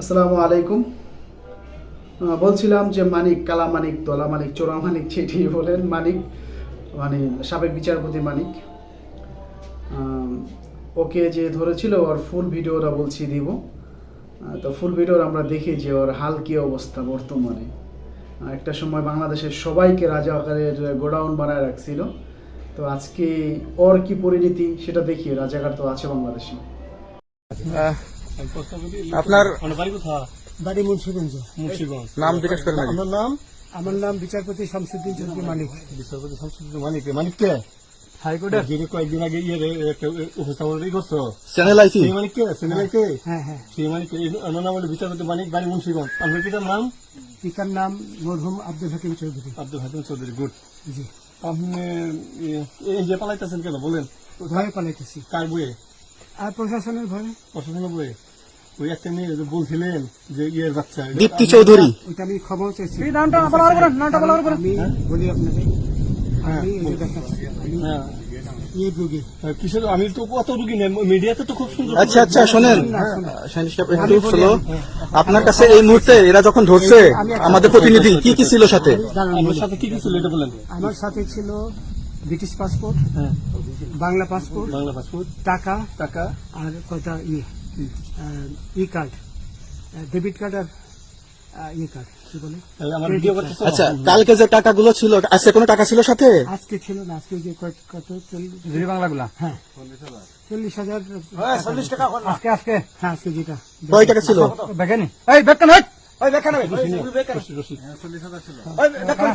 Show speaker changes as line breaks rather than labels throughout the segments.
আসসালামু আলাইকুম। বলছিলাম যে মানিক, কালা মানিক, দলা মানিক, চোরা মানিক যেটি বলেন, মানিক মানে সাবেক বিচারপতি মানিক। ওকে যে ধরেছিল, ওর ফুল ভিডিওটা বলছি দিব। তো ফুল ভিডিওর আমরা দেখি যে ওর হাল কি অবস্থা বর্তমানে। একটা সময় বাংলাদেশের সবাইকে রাজা আকারের গোডাউন বানায় রাখছিল। তো আজকে ওর কি পরিণতি, সেটা দেখি রাজাকার তো আছে বাংলাদেশে।
আপনার
বাড়ি মুন্সিগঞ্জ
মুন্সিগঞ্জ
নাম জিজ্ঞেস করেন।
আপনার নাম
আমার নাম বিচারপতি শামসুদ্দিন চৌধুরী মালিক
বিচারপতি শামসুদ্দিন মানিক মানিক কে হাইকোর্টের যিনি কয়েকদিন আগে ইয়ে উপস্থাপন করছ
চ্যানেল
সেই মানিক কে
হ্যাঁ হ্যাঁ
সেই মানিক কে? নাম হলো বিচারপতি মানিক বাড়ি মুন্সিগঞ্জ আপনার পিতার নাম
পিতার নাম মরহুম আব্দুল হাকিম চৌধুরী
আব্দুল হাকিম চৌধুরী গুড
জি
আপনি এই যে পালাইতেছেন কেন বলেন
ভয়ে পালাইতেছি
কার বইয়ে
আর প্রশাসনের ভয়ে?
প্রশাসনের ওই একটা মেয়ে বলছিলেন যে ইয়ের বাচ্চা
দীপ্তি চৌধুরী।
ওইটা আমি খবর চাইছি আমি বলি আপনাকে আমি এই যে আমি
হ্যাঁ।
ইয়ে রুগী।
কিসের আমি তো কত রুগী নেই মিডিয়াতে তো খুব সুন্দর
আচ্ছা আচ্ছা শোনেন। আপনার কাছে এই মুহূর্তে এরা যখন ধরছে আমাদের প্রতিনিধি কি কি ছিল সাথে?
আমার সাথে কি কি ছিল এটা বলেন।
আমার সাথে ছিল ব্রিটিশ পাসপোর্ট
হ্যাঁ।
বাংলা পাসপোর্ট
বাংলা পাসপোর্ট
টাকা
টাকা।
আর কয়টা E E card debit card আর ই কার্ড কি বলে?
আমার ভিডিও করতেছো?
আচ্ছা কালকে যে টাকাগুলো ছিল আজকে কোনো টাকা ছিল সাথে?
আজকে ছিল না আজকে যে কত কত চল্লিশ?
বাংলাগুলা?
হ্যাঁ। চল্লিশ হাজার।
চল্লিশ টাকা
আজকে আজকে হ্যাঁ আজকে যেটা।
কয় টাকা ছিল?
বেকানি এই বেকান হই ওই বেকান হই রশিদ এই বেকান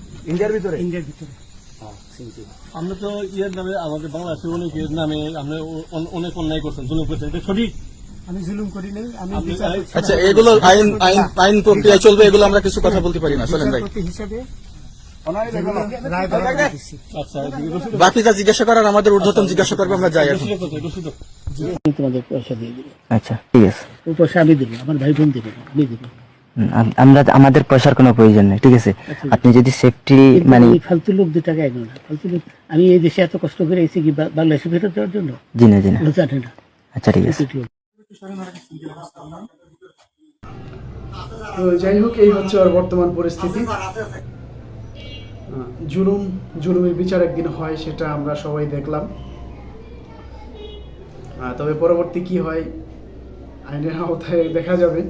ইন্ডিয়ার ভিতরে?
ইন্ডিয়ার ভিতরে।
আমরা তো ইয়ের নামে আমাদের বাংলাদেশের অনেকের নামে আমরা অনেক অন্যায় করছেন জুলুম করছেন এটা সঠিক?
আমি জুলুম করি নাই আমি
আচ্ছা এগুলো আইন আইন আইন প্রক্রিয়ায় চলবে এগুলো আমরা কিছু কথা বলতে পারি না চলেন ভাই।
হিসাবে দিছি।
আচ্ছা রসিদ
বাকি যা জিজ্ঞাসা করার আমাদের ঊর্ধ্বতন জিজ্ঞাসা করবে আমরা যাই এখন।
তোমাদের পয়সা দিয়ে দেবো
আচ্ছা ঠিক আছে।
পয়সা আমি দেবো আমার ভাই বোন দেবে আমি দেবো
আমরা আমাদের পয়সার কোনো প্রয়োজন নেই ঠিক আছে? আপনি যদি সেফটি মানে
ফালতু লোক দু টাকা এগো না ফালতু লোক আমি এই দেশে এত কষ্ট করে এসেছি কি বাংলাদেশে ফেরত দেওয়ার জন্য?
জি না জি না।
জানে না।
আচ্ছা ঠিক আছে।
তো যাই হোক এই হচ্ছে আর বর্তমান পরিস্থিতি। জুলুম জুলুমের বিচার একদিন হয় সেটা আমরা সবাই দেখলাম। আহ, তবে পরবর্তী কি হয় আইনের আওতায় দেখা যাবে।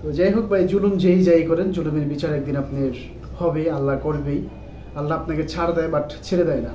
তো যাই হোক ভাই, জুলুম যেই যাই করেন, জুলুমের বিচার একদিন আপনার হবে আল্লাহ করবেই। আল্লাহ আপনাকে ছাড় দেয় বাট ছেড়ে দেয় না।